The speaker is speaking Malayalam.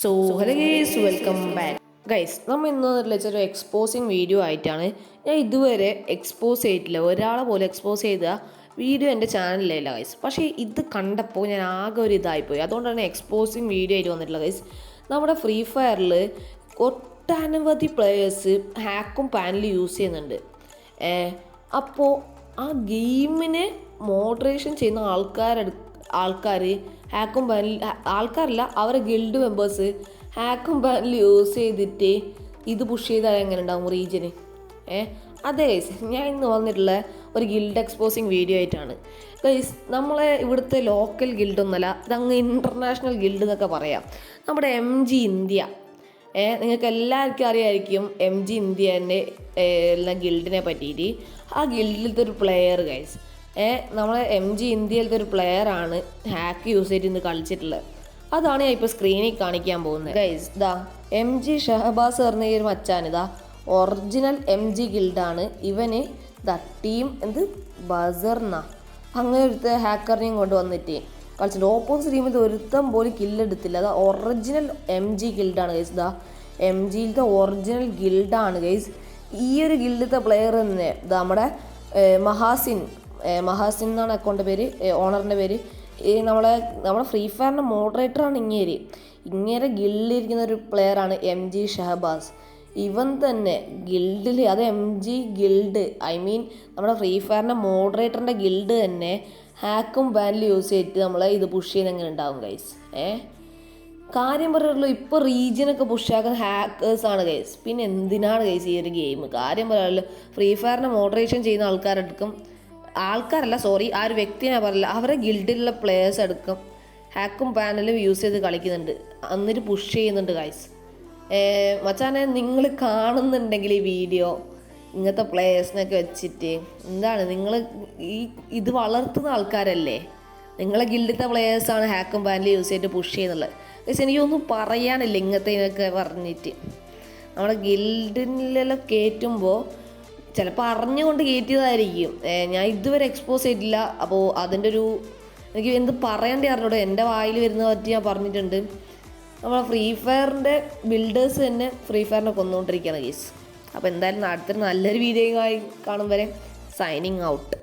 So hello guys welcome back guys നമ്മൾ ഇന്ന് ഒരു എക്സ്പോസിങ് വീഡിയോ ആയിട്ടാണ്. ഞാൻ ഇതുവരെ എക്സ്പോസ് ചെയ്തിട്ടില്ല. ഒരാളെ പോലെ എക്സ്പോസ് ചെയ്ത വീഡിയോ എന്റെ ചാനലിലല്ല ഗൈസ് പക്ഷേ ഇത് കണ്ടപ്പോൾ ഞാൻ ആകെ ഒരു ഇതായിപ്പോയി അതുകൊണ്ടാണ് എക്സ്പോസിങ് വീഡിയോ ആയിട്ട് വന്നിട്ടുള്ളത് ഗൈസ് നമ്മുടെ ഫ്രീ ഫയറിൽ ഒട്ടനവധി പ്ലെയേഴ്സ് ഹാക്കും പാനലും യൂസ് ചെയ്യുന്നുണ്ട്. അപ്പോൾ ആ ഗെയിമിനെ മോഡറേഷൻ ചെയ്യുന്ന ആൾക്കാരെടു ആൾക്കാർ ഹാക്കും ബാനിൽ ആൾക്കാരില്ല അവരെ ഗിൽഡ് മെമ്പേഴ്സ് ഹാക്കും ബാനിൽ യൂസ് ചെയ്തിട്ട് ഇത് പുഷ് ചെയ്താൽ എങ്ങനെ ഉണ്ടാവും റീജിയന് ഏ? അതെ ഗൈസ് ഞാൻ ഇന്ന് വന്നിട്ടുള്ള ഒരു ഗിൽഡ് എക്സ്പോസിങ് വീഡിയോ ആയിട്ടാണ്. ഗൈസ് നമ്മളെ ഇവിടുത്തെ ലോക്കൽ ഗിൽഡ് ഒന്നല്ല ഇതങ്ങ് ഇന്റർനാഷണൽ ഗിൽഡ് എന്നൊക്കെ പറയാം. നമ്മുടെ എം ജി ഇന്ത്യ. ഏ നിങ്ങൾക്ക് എല്ലാവർക്കും അറിയായിരിക്കും എം ജി ഇന്ത്യന്റെ എന്ന ഗിൽഡിനെ പറ്റിയിട്ട്. ആ ഗിൽഡിലത്തെ ഒരു പ്ലെയർ ഗൈസ് നമ്മളെ എം ജി ഇന്ത്യയിലത്തെ ഒരു പ്ലെയറാണ് ഹാക്ക് യൂസ് ചെയ്തിട്ട് ഇന്ന് കളിച്ചിട്ടുള്ളത്. അതാണ് ഞാൻ ഇപ്പോൾ സ്ക്രീനിൽ കാണിക്കാൻ പോകുന്നത്. ഗൈസ് ദാ എം ജി ഷഹബാസ് പറഞ്ഞ ഈ ഒരു മച്ചാനിതാ ഒറിജിനൽ എം ജി ഗിൽഡാണ് ഇവന് ദ ടീം എന്ത്? ബസർന്ന അങ്ങനെ ഒരുത്ത ഹാക്കറിനെയും കൊണ്ട് വന്നിട്ട് കളിച്ചിട്ട് ഓപ്പോസിറ്റ് ടീമിൽ ഒരുത്തം പോലും കില്ലെടുത്തില്ല അതാ ഒറിജിനൽ എം ജി ഗിൽഡാണ് ഗൈസ് ദാ. എം ജിയിലത്തെ ഒറിജിനൽ ഗിൽഡാണ് ഗൈസ് ഈ ഒരു ഗിൽഡത്തെ പ്ലെയർ തന്നെ നമ്മുടെ മഹാസിൻ. മഹാസിൻ എന്നാണ് അക്കൗണ്ട് പേര്. ഓണറിന്റെ പേര്. ഈ നമ്മളെ നമ്മുടെ ഫ്രീ ഫയറിന്റെ മോഡറേറ്ററാണ് ഇങ്ങേര്. ഇങ്ങേരെ ഗിൽഡിലിരിക്കുന്ന ഒരു പ്ലെയറാണ് എം ജി ഷഹബാസ്. ഇവൻ തന്നെ ഗിൽഡിൽ അത് M G guild. I mean നമ്മുടെ ഫ്രീ ഫയറിന്റെ മോഡറേറ്ററിന്റെ ഗിൽഡ് തന്നെ ഹാക്കും ബാനിൽ യൂസ് ചെയ്തിട്ട് നമ്മളെ ഇത് പുഷ് ചെയ്യുന്ന എങ്ങനെ ഉണ്ടാവും ഗൈസ് ഏ? കാര്യം പറയുള്ളൂ ഇപ്പോൾ റീജിയനൊക്കെ പുഷാക്കുന്ന ഹാക്കേഴ്സാണ് ഗൈസ് പിന്നെ എന്തിനാണ് ഗൈസ് ഈ ഒരു ഗെയിം കാര്യം പറയുള്ളൂ ഫ്രീ ഫയറിനെ മോഡറേഷൻ ചെയ്യുന്ന ആൾക്കാരെടുക്കും. ആൾക്കാരല്ല സോറി ആ ഒരു വ്യക്തിനെ പറയില്ല അവരെ ഗിൽഡിലുള്ള പ്ലേയേഴ്സ് എടുക്കും. ഹാക്കും പാനലും യൂസ് ചെയ്ത് കളിക്കുന്നുണ്ട്. എന്നിട്ട് പുഷ് ചെയ്യുന്നുണ്ട് ഗൈസ് മച്ചാനെ നിങ്ങൾ കാണുന്നുണ്ടെങ്കിൽ ഈ വീഡിയോ ഇങ്ങനത്തെ പ്ലേയേഴ്സിനൊക്കെ വെച്ചിട്ട് എന്താണ്? നിങ്ങൾ ഈ ഇത് വളർത്തുന്ന ആൾക്കാരല്ലേ? നിങ്ങളെ ഗിൽഡിലത്തെ പ്ലേയേഴ്സാണ് ഹാക്കും പാനലും യൂസ് ചെയ്തിട്ട് പുഷ് ചെയ്യുന്നുള്ളത് പക്ഷെ എനിക്കൊന്നും പറയാനില്ല ഇങ്ങനത്തെ ഇതിനൊക്കെ പറഞ്ഞിട്ട്. നമ്മുടെ ഗിൽഡിലെല്ലാം കയറ്റുമ്പോൾ ചിലപ്പോൾ അറിഞ്ഞുകൊണ്ട് കയറ്റിയതായിരിക്കും ഞാൻ ഇതുവരെ എക്സ്പോസ് ചെയ്തിട്ടില്ല. അപ്പോൾ അതിന്റെ ഒരു എനിക്ക് എന്ത് പറയേണ്ടി അറിഞ്ഞൂടെ. എന്റെ വായിൽ വരുന്ന പറ്റി ഞാൻ പറഞ്ഞിട്ടുണ്ട്. നമ്മളെ ഫ്രീ ഫയറിന്റെ ബിൽഡേഴ്സ് തന്നെ ഫ്രീ ഫയറിനെ കൊന്നുകൊണ്ടിരിക്കുകയാണ് കേസ് അപ്പോൾ എന്തായാലും അടുത്തൊരു നല്ലൊരു വീഡിയോ കാണും വരെ. Signing out